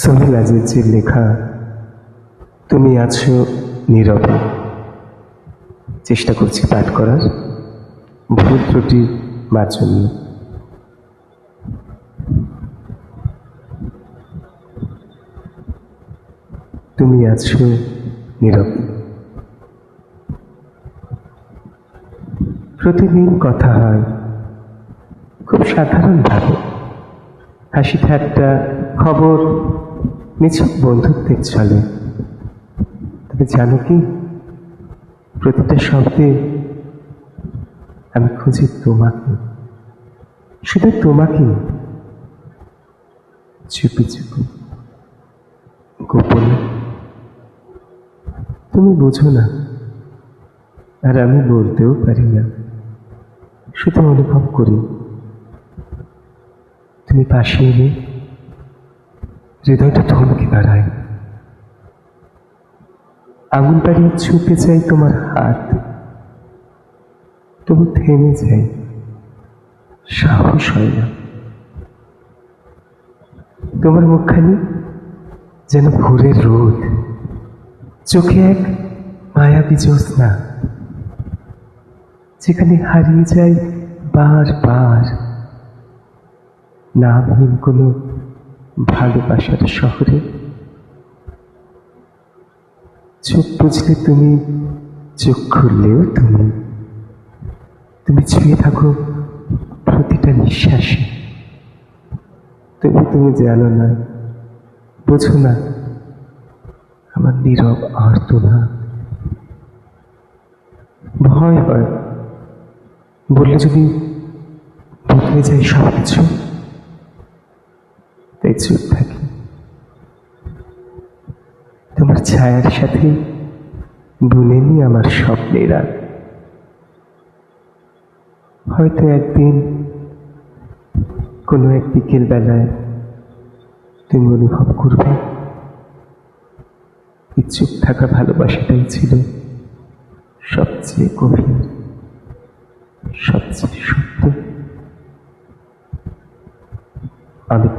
সোহেল আজিজের লেখা, তুমি আছো নীরবে। চেষ্টা করছি পাঠ করার, ভুল ত্রুটি মার্জনীয় তুমি আছো নীরবে। প্রতিদিন কথা হয় খুব সাধারণভাবে। হাসি ঠাট্টা খবর নিছক বন্ধুত্বের চলে তবে জানো কি? প্রতিটা শব্দে আমি খুঁজি তোমাকে। শুধু তোমাকে চুপি চুপি। গোপনে। তুমি বোঝো না, আর আমি বলতেও পারি না। শুধু অনুভব করি। তুমি পাশে এলে হৃদয়টা থমকে দাঁড়ায়। আঙুল বাড়িয়ে ছুপে চাই তোমার হাত। তবু থেমে যাই সাহস হয় না। তোমার মুখখানি যেন ভোরের রোদ। চোখে এক মায়াবী জ্যোৎস্না। যেখানে হারিয়ে যায় বারবার। নামহীন কোনো ভালোবাসার শহরে। চোখ বুঝলে তুমি, চোখ খুললেও তুমি। তুমি ছুঁয়ে থাকো প্রতিটা নিঃশ্বাসে। তবু তুমি জানো না, বোঝো না, আমার নীরব আর্তনা ভয় হয়, বললে যদি বদলে যায় সব কিছু তাই চুপ থাকি। তোমার ছায়ার সাথে বুনে নি আমার স্বপ্নেরা। হয়তো একদিন কোনো এক বিকেল বেলায় তুমি অনুভব করবে চুপ থাকা ভালোবাসাটাই ছিল সবচেয়ে গভীর, সবচেয়ে সত্য। অনেক